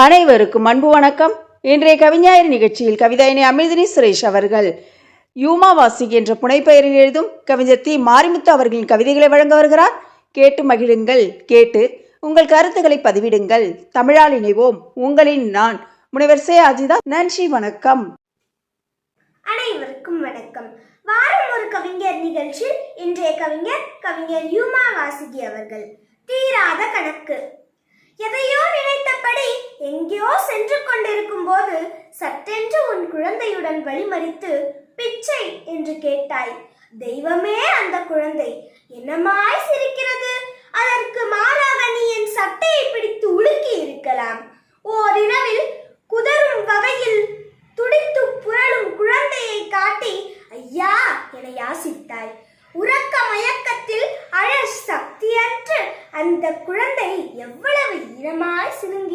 அனைவருக்கும் அன்பு வணக்கம். இன்றைய கவிஞாயிறு நிகழ்ச்சியில் கவிதாயினி அமிர்தினி சுரேஷ் அவர்கள் யூமாவாசி என்ற புனைப்பெயரில் எழுதும் கவிஞர் தி. மாரிமுத்து அவர்களின் கவிதைகளை வழங்க வருகிறார். கேட்டு மகிழுங்கள் கேட்டு உங்கள் கருத்துக்களை பதிவிடுங்கள். தமிழால் இணைவோம் உங்களின் நான் முனைவர் சே. அஜிதா நன்றி வணக்கம். அனைவருக்கும் வணக்கம். வாரம் ஒரு கவிஞர் நிகழ்ச்சியில் இன்றைய கவிஞர் கவிஞர் யூமா வாசுகி அவர்கள். தீராத கணக்கு. எதையோ நினைத்தபடி எங்கேயோ சென்று கொண்டிருக்கும் போது சட்டென்று உன் குழந்தையுடன் வழிமறித்து பிச்சை என்று கேட்டாய். தெய்வமே அந்த குழந்தை. என்னமாய் சிரிக்கிறது? அதற்கு மாறாக நீ என் சட்டையை பிடித்து உலுக்கி இருக்கலாம். ஓரிரவில் குதறும் வகையில் துடித்து புரளும் குழந்தையை காட்டி ஐயா என யாசித்தாய் உறக்க மயக்கத்தில் அழ சக்தியற்று அந்த குழந்தை எவ்வளவு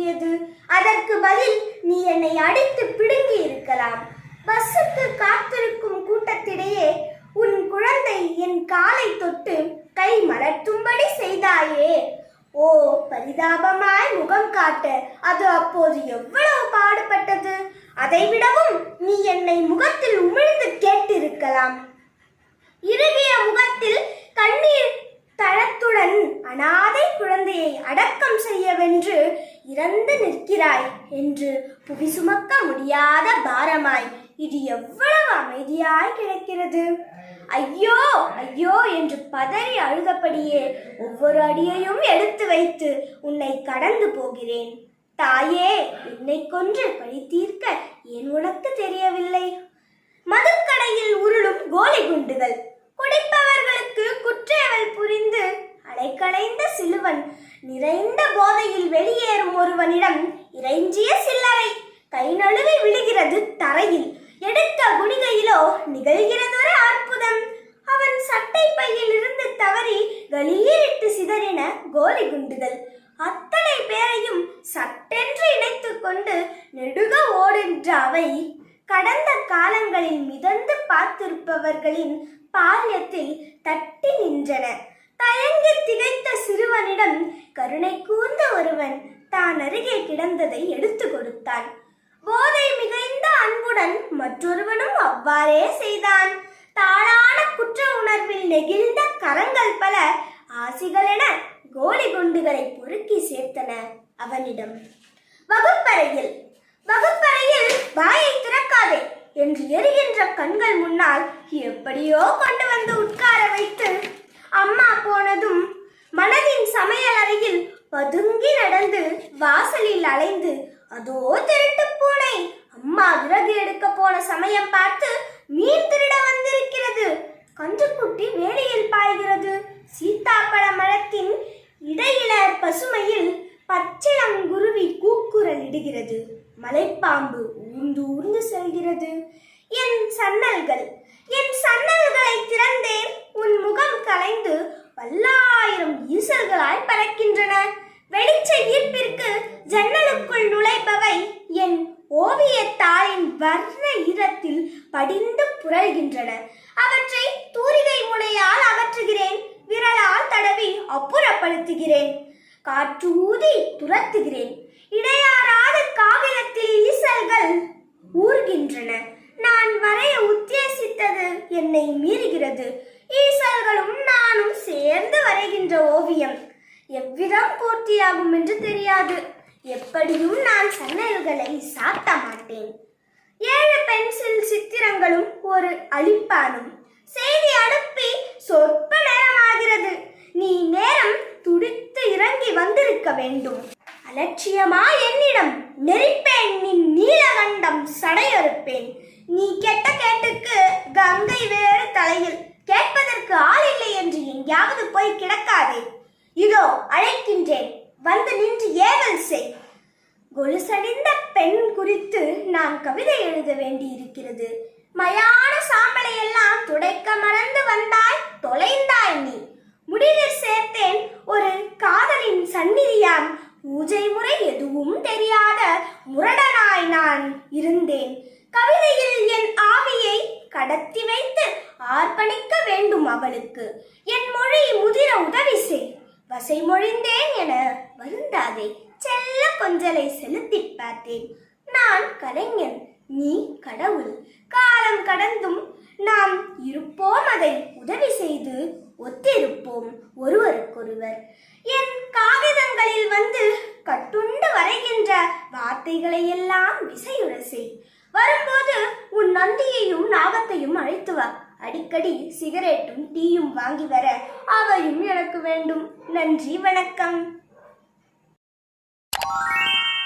ஈரமாய் அதற்கு பதில் நீ என்னை அடித்து பிடுங்கி இருக்கலாம் பஸ்ஸுக்கு காத்திருக்கும் கூட்டத்திடையே உன் குழந்தை என் காலை தொட்டு கை மலர்த்தும்படி செய்தாயே. ஓ பரிதாபமாய் முகம் காட்ட. அது அப்போது எவ்வளவு பாடுபட்டது? அதைவிடவும் நீ என்னை முகத்தில் உமிழ்ந்து கேட்டிருக்கலாம். இறுகிய முகத்தில் கண்ணீர் தளத்துடன் அனாதை குழந்தையை அடக்கம் செய்யவென்று இறந்து நிற்கிறாய் என்று புவி சுமக்க முடியாத பாரமாய். இது எவ்வளவு அமைதியாய் கிடைக்கிறது. ஐயோ ஐயோ என்று பதறி அழுதபடியே ஒவ்வொரு அடியையும் எடுத்து வைத்து உன்னை கடந்து போகிறேன். தாயே என்னை கொன்று பழி தீர்க்க ஏன் உனக்கு தெரியவில்லை? மதுக்கடையில் உருளும் கோலி குண்டுகள் குடிப்பவர்களுக்கு குற்றேவல் சிலுவன். நிறைந்த போதையில் வெளியேறும் ஒருவனிடம் இறைஞ்சிய சில்லறை. கை நழுவி விழுகிறது தரையில். எடுக்க குனிகையிலோ நிகழ்கிறதொரு அற்புதம். அவன் சட்டை பையில் இருந்து தவறி கலீரிட்டு சிதறின கோலி குண்டுகள். அத்தனை பேரையும் சட்டென்று இணைத்துக் கொண்டு நெடுக ஓடுகின்ற அவை. கடந்த காலங்களில் மிதந்து பார்த்திருப்பவர்களின் பால்யத்தில் தட்டி நின்றன. தயங்கி திகைத்த சிறுவனிடம் கருணை கூர்ந்த ஒருவன் தான் அருகே கிடந்ததை எடுத்து கொடுத்தான். போதை மிகைந்த அன்புடன் மற்றொருவனும் அவ்வாறே செய்தான். தாளான குற்ற உணர்வில் நெகிழ்ந்த கரங்கள் பல ஆசிகளென கோலி குண்டுகளை பொறுக்கி சேர்த்தன அவனிடம். வகுப்பறையில் வகுப்பறையில் வாயை திறக்காதே என்று எரிகின்ற கண்கள் முன்னால் எப்படியோ கொண்டு வந்து உட்கார வைத்து அம்மா போனதும் மனதின் சமையல் அறையில் பதுங்கி நடந்து வாசலில் அலைந்து அதோ திருட்டு பூனை அம்மா விறகு எடுக்க போன சமயம் பார்த்து மீன் திருட வந்திருக்கிறது. கன்றுக்குட்டி வேலையில் பாய்கிறது. சீத்தாப்பழ மரத்தின் இடையிலர் பசுமையில் பச்சிளங்குருவி கூக்குரல் இடுகிறது. மலைப்பாம்பு ஊர்ந்து ஊர்ந்து செல்கிறது. என் சன்னல்கள் என் சன்னல்களை திறந்து படிந்து புரள்கின்றன. அவற்றை தூரிகை முனையால் அகற்றுகிறேன். விரலால் தடவி அப்புறப்படுத்துகிறேன். காற்று ஊதி துரத்துகிறேன். இடையாறாத காகிதத்தில் ஈசல்கள் ஊர்கின்றன. நான் வரைய உத்தேசித்தது என்னை மீறுகிறது. ஈசல்களும் நானும் சேர்ந்து வரைகின்ற ஓவியம். எவ்விதம் பூர்த்தியாகும் என்று தெரியாது. எப்படியும் நான் சன்னல்களை சாத்த மாட்டேன். ஏழு பென்சில் சித்திரங்களும் ஒரு அழிப்பானும். செய்தி அனுப்பி சொற்ப நேரமாகிறது. நீ நேரம் துடித்து இறங்கி வந்திருக்க வேண்டும். அலட்சியமா என்னிடம் நெரிப்பேன் நின் நீலகண்டம் சடையறுப்பேன். நீ கெட்ட கேட்டுக்கு கங்கை வேறு தலையில். கேட்பதற்கு ஆள் இல்லை என்று எங்கேயாவது போய் கிடக்காதே. இதோ அழைக்கின்றேன். வந்து நின்று ஏவல் செய். கொலுசணிந்த பெண் குறித்து நான் கவிதை எழுத வேண்டியிருக்கிறது. மயான சாம்பலை எல்லாம் துடைக்க மறந்து வந்தாய் தொலைந்தாய் நீ. முடிவில் சேர்த்தேன் ஒரு காதலின் சந்நிதியாம். பூஜை முறை எதுவும் தெரியாத முரடனாய் நான் இருந்தேன். கவிதையில் என் ஆவியை கடத்தி வைத்து ஆர்ப்பணிக்க வேண்டும் அவளுக்கு. என் மொழி முதிர உதவி செய். வசை மொழிந்தேன் என வருந்தாதே. செல்ல கொஞ்சலை செலுத்தி பார்த்தேன். நான் கலைஞன் நீ கடவுள். காலம் கடந்தும் நாம் இருப்போம் அதை உதவி செய்து ஒத்திருப்போம் ஒருவருக்கொருவர். என் காகிதங்களில் வந்து கட்டுண்டு வரைகின்ற வார்த்தைகளை எல்லாம் விசையுற செய். வரும்போது உன் நந்தியையும் நாகத்தையும் அழைத்து வா. அடிக்கடி சிகரெட்டும் டீயும் வாங்கி வர அவையும் எனக்கு வேண்டும். நன்றி வணக்கம். Thank you.